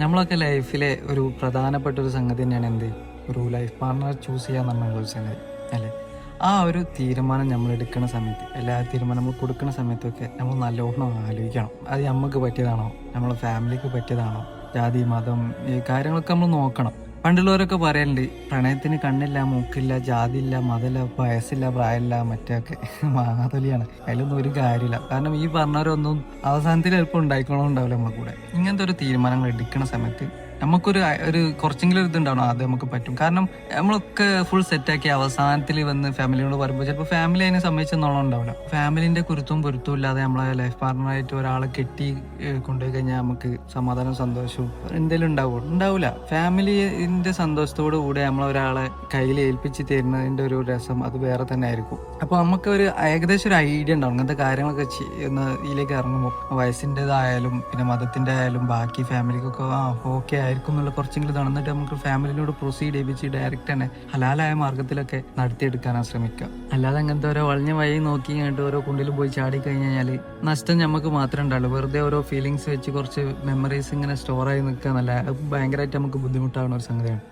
നമ്മളൊക്കെ ലൈഫിലെ ഒരു പ്രധാനപ്പെട്ട ഒരു സംഗതി തന്നെയാണ് എന്ത്? ഒരു ലൈഫ് പാർട്ണർ ചൂസ് ചെയ്യാൻ നമ്മൾ സംഗതി അല്ലേ? ആ ഒരു തീരുമാനം നമ്മൾ എടുക്കുന്ന സമയത്ത് എല്ലാ തീരുമാനം നമ്മൾ കൊടുക്കുന്ന സമയത്തൊക്കെ നമ്മൾ നല്ലോണം ആലോചിക്കണം. അത് നമുക്ക് പറ്റിയതാണോ? നമ്മളെ ഫാമിലിക്ക് പറ്റിയതാണോ? ജാതി മതം ഈ കാര്യങ്ങളൊക്കെ നമ്മൾ നോക്കണം. പണ്ടുള്ളവരൊക്കെ പറയലുണ്ട് പ്രണയത്തിന് കണ്ണില്ല മൂക്കില്ല ജാതിയില്ല മതമില്ല വയസ്സില്ല പ്രായമില്ല മറ്റൊക്കെ മാതൊലിയാണ് അതിലൊന്നും ഒരു കാര്യമില്ല. കാരണം ഈ പറഞ്ഞവരൊന്നും അവസാനത്തിൽ ചിലപ്പോൾ ഉണ്ടായിക്കോളുണ്ടാവില്ല നമ്മുടെ കൂടെ. ഇങ്ങനത്തെ ഒരു തീരുമാനങ്ങൾ എടുക്കുന്ന സമയത്ത് നമുക്കൊരു ഒരു കുറച്ചെങ്കിലും ഒരു ഇതുണ്ടാവണം. അത് നമുക്ക് പറ്റും. കാരണം നമ്മളൊക്കെ ഫുൾ സെറ്റാക്കി അവസാനത്തിൽ വന്ന് ഫാമിലിയോട് പറയുമ്പോൾ ചിലപ്പോൾ ഫാമിലി അതിനെ സംബന്ധിച്ചെന്നോളം ഉണ്ടാവില്ല. ഫാമിലിന്റെ കുരുത്തും പൊരുത്തും ഇല്ലാതെ നമ്മളെ ലൈഫ് പാർട്ണറായിട്ട് ഒരാളെ കെട്ടി കൊണ്ടുപോയി കഴിഞ്ഞാൽ നമുക്ക് സമാധാനം സന്തോഷവും എന്തെങ്കിലും ഉണ്ടാവുമോ ഉണ്ടാവില്ല ഫാമിലിന്റെ സന്തോഷത്തോടു കൂടെ നമ്മളൊരാളെ കയ്യിൽ ഏൽപ്പിച്ച് തരുന്നതിന്റെ ഒരു രസം അത് വേറെ തന്നെ ആയിരിക്കും. അപ്പോൾ നമുക്ക് ഒരു ഏകദേശം ഒരു ഐഡിയ ഉണ്ടാവും അങ്ങനത്തെ കാര്യങ്ങളൊക്കെ ഇതിലേക്ക് ഇറങ്ങുമ്പോൾ. വയസ്സിന്റെതായാലും പിന്നെ മതത്തിന്റെ ആയാലും ബാക്കി ഫാമിലിക്കൊക്കെ ആ ഓക്കെ ആയിരിക്കും എന്നുള്ള കുറച്ചെങ്കിലും ഇതാണ് എന്നിട്ട് നമുക്ക് ഫാമിലിനോട് പ്രൊസീഡ് ചെയ്യിപ്പിച്ച് ഡയറക്റ്റ് തന്നെ ഹലാലായ മാർഗത്തിലൊക്കെ നടത്തിയെടുക്കാനാണ് ശ്രമിക്കുക. അല്ലാതെ അങ്ങനത്തെ ഓരോ വളഞ്ഞ വഴി നോക്കി കഴിഞ്ഞിട്ട് ഓരോ കുണ്ടിലും പോയി ചാടി കഴിഞ്ഞാൽ നഷ്ടം നമുക്ക് മാത്രമേ ഉണ്ടാവുള്ളൂ. വെറുതെ ഓരോ ഫീലിങ്സ് വെച്ച് കുറച്ച് മെമ്മറീസ് ഇങ്ങനെ സ്റ്റോർ ആയി നിൽക്കുക എന്നല്ല ഭയങ്കരമായിട്ട് നമുക്ക് ബുദ്ധിമുട്ടാവുന്ന ഒരു സംഗതിയാണ്.